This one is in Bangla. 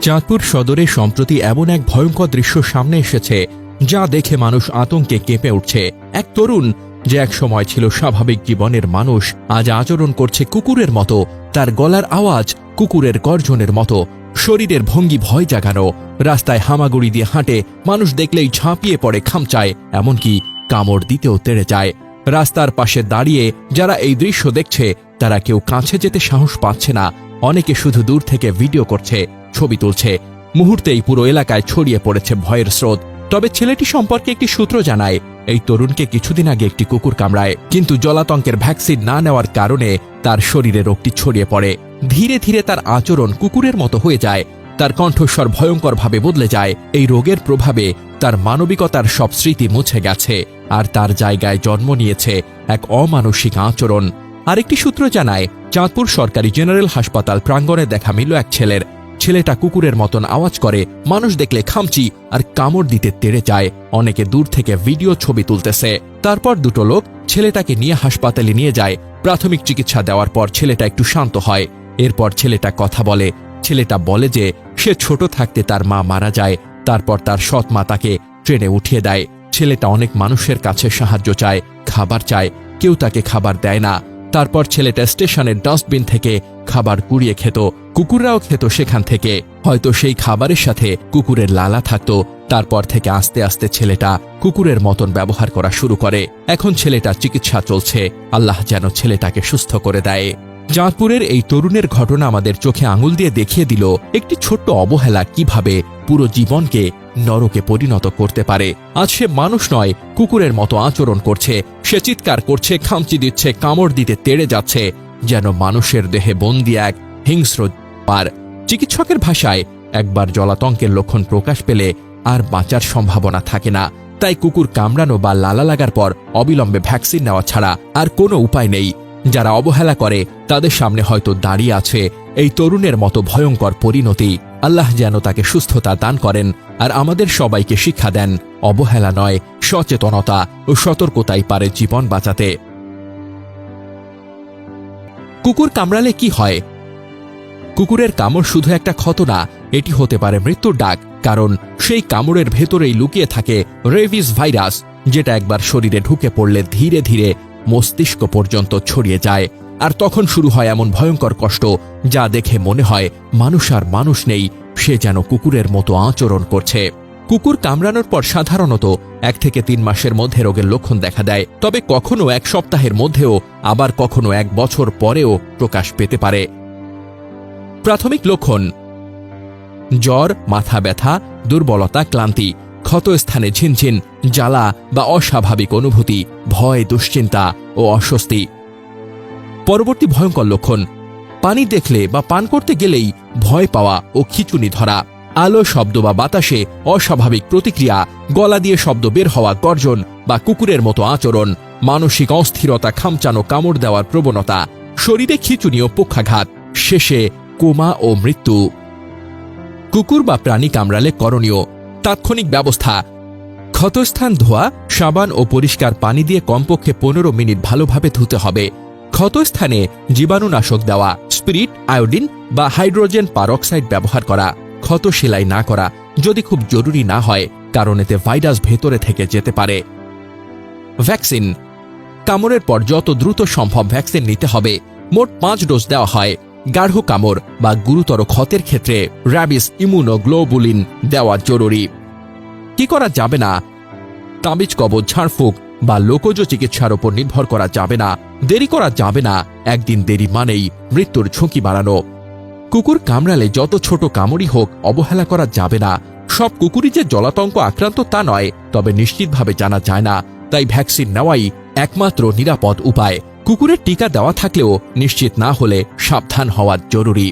চাঁদপুর সদরে সম্প্রতি এমন এক ভয়ঙ্কর দৃশ্য সামনে এসেছে, যা দেখে মানুষ আতঙ্কে কেঁপে উঠছে। এক তরুণ, যে এক সময় ছিল স্বাভাবিক জীবনের মানুষ, আজ আচরণ করছে কুকুরের মতো। তার গলার আওয়াজ কুকুরের গর্জনের মতো। শরীরের ভঙ্গি ভয় জাগানো। রাস্তায় হামাগুড়ি দিয়ে হাঁটে। মানুষ দেখলেই ঝাঁপিয়ে পড়ে, খামচায়। এমনকি কামড় দিতেও তেড়ে যায়। রাস্তার পাশে দাঁড়িয়ে যারা এই দৃশ্য দেখছে, তারা কেউ কাছে যেতে সাহস পাচ্ছে না। অনেকে শুধু দূর থেকে ভিডিও করছে। ছবি তুলছে। মুহূর্তেই পুরো এলাকায় ছড়িয়ে পড়েছে ভয়ের স্রোত। তবে ছেলেটি সম্পর্কে একটি সূত্র জানায়, এই তরুণকে কিছুদিন আগে একটি কুকুর কামড়ায়, কিন্তু জলাতঙ্কের ভ্যাকসিন না নেওয়ার কারণে তার শরীরে রোগটি ছড়িয়ে পড়ে। ধীরে ধীরে তার আচরণ কুকুরের মতো হয়ে যায়। তার কণ্ঠস্বর ভয়ঙ্করভাবে বদলে যায়। এই রোগের প্রভাবে তার মানবিকতার সব স্মৃতি মুছে গেছে আর তার জায়গায় জন্ম নিয়েছে এক অমানসিক আচরণ। আরেকটি সূত্র জানায়, চাঁদপুর সরকারি জেনারেল হাসপাতাল প্রাঙ্গণে দেখা মিলল এক ছেলের। ছেলেটা কুকুরের মতন আওয়াজ করে, মানুষ দেখলে খামচি আর কামড় দিতে তেড়ে যায়। অনেকে দূর থেকে ভিডিও ছবি তুলতেছে। তারপর দুটো লোক ছেলেটাকে নিয়ে হাসপাতালে নিয়ে যায়। প্রাথমিক চিকিৎসা দেওয়ার পর ছেলেটা একটু শান্ত হয়। এরপর ছেলেটা কথা বলে। ছেলেটা বলে যে, সে ছোট থাকতে তার মা মারা যায়। তারপর তার সৎ মা তাকে ট্রেনে উঠিয়ে দেয়। ছেলেটা অনেক মানুষের কাছে সাহায্য চায়, খাবার চায়। কেউ তাকে খাবার দেয় না। তারপর ছেলেটা স্টেশনের ডাস্টবিন থেকে খাবার কুড়িয়ে খেত। কুকুররাও খেত সেখান থেকে। হয়তো সেই খাবারের সাথে কুকুরের লালা থাকত। তারপর থেকে আস্তে আস্তে ছেলেটা কুকুরের মতন ব্যবহার করা শুরু করে। এখন ছেলেটার চিকিৎসা চলছে। আল্লাহ যেন ছেলেটাকে সুস্থ করে দেয়। চাঁদপুরের এই তরুণের ঘটনা আমাদের চোখে আঙুল দিয়ে দেখিয়ে দিল একটি ছোট্ট অবহেলা কীভাবে পুরো জীবনকে নরকে পরিণত করতে পারে। আজ সে মানুষ নয়, কুকুরের মতো আচরণ করছে, সে চিৎকার করছে, খামচি দিচ্ছে, কামড় দিতে তেড়ে যাচ্ছে, যেন মানুষের দেহে বন্দি এক হিংস্র পার। চিকিৎসকের ভাষায় একবার জলাতঙ্কের লক্ষণ প্রকাশ পেলে আর বাঁচার সম্ভাবনা থাকে না। তাই কুকুর কামড়ানো বা লালা লাগার পর অবিলম্বে ভ্যাকসিন নেওয়া ছাড়া আর কোনো উপায় নেই। যারা অবহেলা করে, তাদের সামনে হয়তো দাঁড়িয়ে আছে এই তরুণের মতো ভয়ঙ্কর পরিণতি। আল্লাহ যেন তাকে সুস্থতা দান করেন আর আমাদের সবাইকে শিক্ষা দেন, অবহেলা নয়, সচেতনতা ও সতর্কতাই পারে জীবন বাঁচাতে। কুকুর কামড়ালে কি হয়? কুকুরের কামড় শুধু একটা ক্ষত না এটি হতে পারে মৃত্যুর ডাক, কারণ সেই কামড়ের ভেতরেই লুকিয়ে থাকে রেভিস ভাইরাস, যেটা একবার শরীরে ঢুকে পড়লে ধীরে ধীরে মস্তিষ্ক পর্যন্ত ছড়িয়ে যায়, আর তখন শুরু হয় এমন ভয়ঙ্কর কষ্ট, যা দেখে মনে হয় মানুষ আর মানুষ নেই, সে যেন কুকুরের মতো আচরণ করছে। কুকুর কামড়ানোর পর সাধারণত এক থেকে তিন মাসের মধ্যে রোগের লক্ষণ দেখা দেয়, তবে কখনো এক সপ্তাহের মধ্যেও, আবার কখনো এক বছর পরেও প্রকাশ পেতে পারে। প্রাথমিক লক্ষণ, জ্বর, মাথা ব্যথা, দুর্বলতা, ক্লান্তি। ক্ষতস্থানে ঝিনঝিন, জ্বালা বা অস্বাভাবিক অনুভূতি, ভয়, দুশ্চিন্তা ও অস্বস্তি। পরবর্তী ভয়ঙ্কর লক্ষণ, পানি দেখলে বা পান করতে গেলেই ভয় পাওয়া ও খিচুনি ধরা, আলো শব্দ বা বাতাসে অস্বাভাবিক প্রতিক্রিয়া, গলা দিয়ে শব্দ বের হওয়া, গর্জন বা কুকুরের মতো আচরণ, মানসিক অস্থিরতা, খামচানো কামড় দেওয়ার প্রবণতা, শরীরে খিচুনি ও পক্ষাঘাত, শেষে কোমা ও মৃত্যু। কুকুর বা প্রাণী কামড়ালে করণীয় তাৎক্ষণিক ব্যবস্থা। ক্ষতস্থান ধোয়া, সাবান ও পরিষ্কার পানি দিয়ে কমপক্ষে পনেরো মিনিট ভালোভাবে ধুতে হবে। ক্ষতস্থানে জীবাণুনাশক দেওয়া, স্পিরিট, আয়োডিন বা হাইড্রোজেন পারক্সাইড ব্যবহার করা, ক্ষত সেলাই না করা যদি খুব জরুরি না হয়, কারণ এতে ভাইরাস ভেতরে থেকে যেতে পারে। ভ্যাকসিন। কামড়ের পর যত দ্রুত সম্ভব ভ্যাকসিন নিতে হবে। মোট পাঁচ ডোজ দেওয়া হয়। গাঢ় কামড় বা গুরুতর ক্ষতের ক্ষেত্রে র্যাবিস ইমিউনোগ্লোবুলিন দেওয়া জরুরি। কি করা যাবে না? তাবিজ, কবজ, ঝাড়ফুঁক বা লোকজ চিকিৎসার উপর নির্ভর করা যাবে না। দেরি করা যাবে না। একদিন দেরি মানেই মৃত্যুর ঝুঁকি বাড়ানো। কুকুর কামড়ালে যত ছোট কামড়ই হোক, অবহেলা করা যাবে না। সব কুকুরই যে জলাতঙ্ক আক্রান্ত তা নয়, তবে নিশ্চিতভাবে জানা যায় না। তাই ভ্যাকসিন নেওয়াই একমাত্র নিরাপদ উপায়। কুকুরের টিকা দেওয়া থাকলেও নিশ্চিত না হলে সাবধান হওয়া জরুরি।